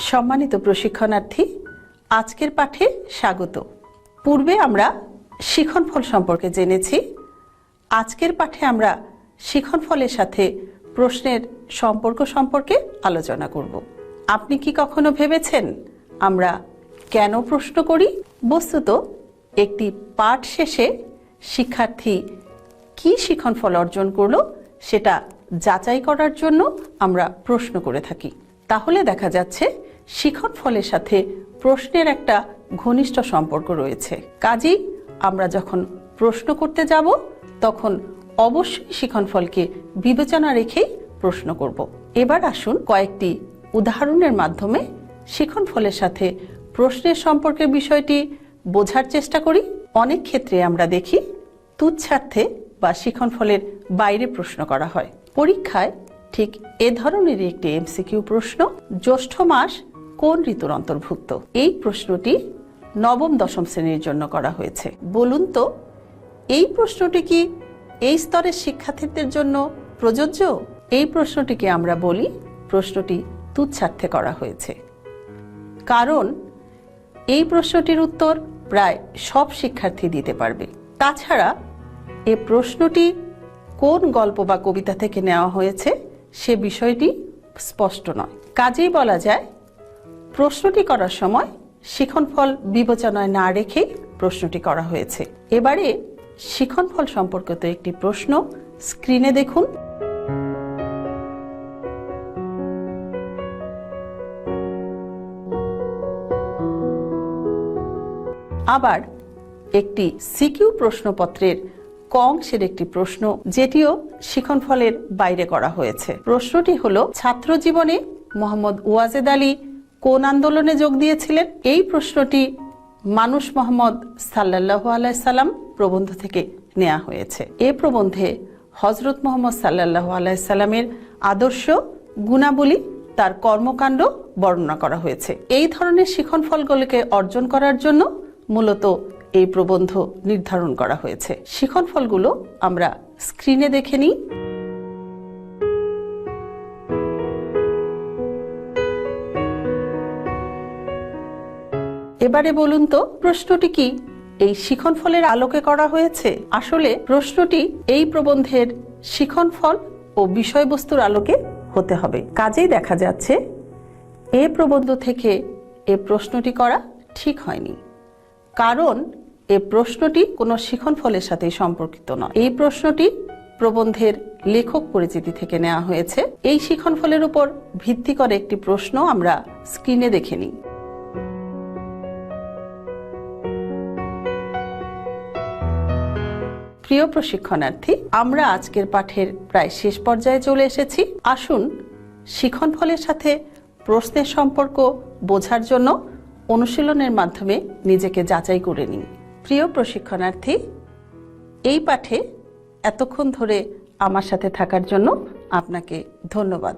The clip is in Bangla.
সম্মানিত প্রশিক্ষণার্থী, আজকের পাঠে স্বাগত। পূর্বে আমরা শিখনফল সম্পর্কে জেনেছি। আজকের পাঠে আমরা শিখনফলের সাথে প্রশ্নের সম্পর্ক সম্পর্কে আলোচনা করব। আপনি কি কখনো ভেবেছেন আমরা কেন প্রশ্ন করি? বস্তুত একটি পাঠ শেষে শিক্ষার্থী কি শিখনফল অর্জন করল সেটা যাচাই করার জন্য আমরা প্রশ্ন করে থাকি। তাহলে দেখা যাচ্ছে শিখনফলের সাথে প্রশ্নের একটা ঘনিষ্ঠ সম্পর্ক রয়েছে। কাজেই আমরা যখন প্রশ্ন করতে যাব, তখন অবশ্যই শিখন ফলকে বিবেচনা রেখেই প্রশ্ন করব। এবার আসুন কয়েকটি উদাহরণের মাধ্যমে শিখনফলের সাথে প্রশ্নের সম্পর্কের বিষয়টি বোঝার চেষ্টা করি। অনেক ক্ষেত্রে আমরা দেখি, তুচ্ছার্থে বা শিখন ফলের বাইরে প্রশ্ন করা হয়। পরীক্ষায় ঠিক এ ধরনেরই একটি এমসিকিউ প্রশ্ন, জ্যৈষ্ঠ মাস কোন ঋতুর অন্তর্ভুক্ত? এই প্রশ্নটি নবম, দশম শ্রেণির জন্য করা হয়েছে। বলুন তো, এই প্রশ্নটি কি এই স্তরের শিক্ষার্থীদের জন্য প্রযোজ্য? এই প্রশ্নটিকে আমরা বলি, প্রশ্নটি তুচ্ছার্থে করা হয়েছে। কারণ এই প্রশ্নটির উত্তর প্রায় সব শিক্ষার্থী দিতে পারবে। তাছাড়া এ প্রশ্নটি কোন গল্প বা কবিতা থেকে নেওয়া হয়েছে? সে বিষয়টি স্পষ্ট নয়। কাজেই বলা যায়, প্রশ্নটি করার সময় শিখনফল বিবেচনায় না রেখেই প্রশ্নটি করা হয়েছে। এবারে শিখনফল সম্পর্কিত একটি প্রশ্ন স্ক্রিনে দেখুন। আবার একটি সিকিউ প্রশ্নপত্রের ক অংশের একটি প্রশ্ন, যেটিও শিখনফলের বাইরে করা হয়েছে। প্রশ্নটি হলো, ছাত্র জীবনে মোহাম্মদ ওয়াজেদ আলী কোন আন্দোলনে যোগ দিয়েছিলেন? এই প্রশ্নটি মানুষ মোহাম্মদ সাল্লাহ আলাইসাল্লাম প্রবন্ধ থেকে নেওয়া হয়েছে। এ প্রবন্ধে হজরত মোহাম্মদ সাল্লাহ আলাইসাল্লামের আদর্শ, গুণাবলী, তার কর্মকাণ্ড বর্ণনা করা হয়েছে। এই ধরনের শিখনফলগুলিকে অর্জন করার জন্য মূলত এই প্রবন্ধ নির্ধারণ করা হয়েছে। শিখনফলগুলো আমরা স্ক্রিনে দেখে নিই। এবারে বলুন তো, প্রশ্নটি কি? এই শিখনফলের আলোকে করা হয়েছে? আসলে প্রশ্নটি এই প্রবন্ধের শিখনফল ও বিষয়বস্তুর আলোকে হতে হবে। কাজেই দেখা যাচ্ছে, এ প্রবন্ধ থেকে এ প্রশ্নটি করা ঠিক হয়নি। কারণ এ প্রশ্নটি কোনো শিখনফলের সাথে সম্পর্কিত নয়। এই প্রশ্নটি প্রবন্ধের লেখক পরিচিতি থেকে নেওয়া হয়েছে। এই শিখনফলের উপর ভিত্তি করে একটি প্রশ্ন আমরা স্ক্রিনে দেখে নিই। প্রিয় প্রশিক্ষণার্থী, আমরা আজকের পাঠের প্রায় শেষ পর্যায়ে চলে এসেছি। আসুন শিখনফলের সাথে প্রশ্নের সম্পর্ক বোঝার জন্য অনুশীলনের মাধ্যমে নিজেকে যাচাই করে নিন প্রিয় প্রশিক্ষণার্থী এই পাঠে এতক্ষণ ধরে আমার সাথে থাকার জন্য আপনাকে ধন্যবাদ।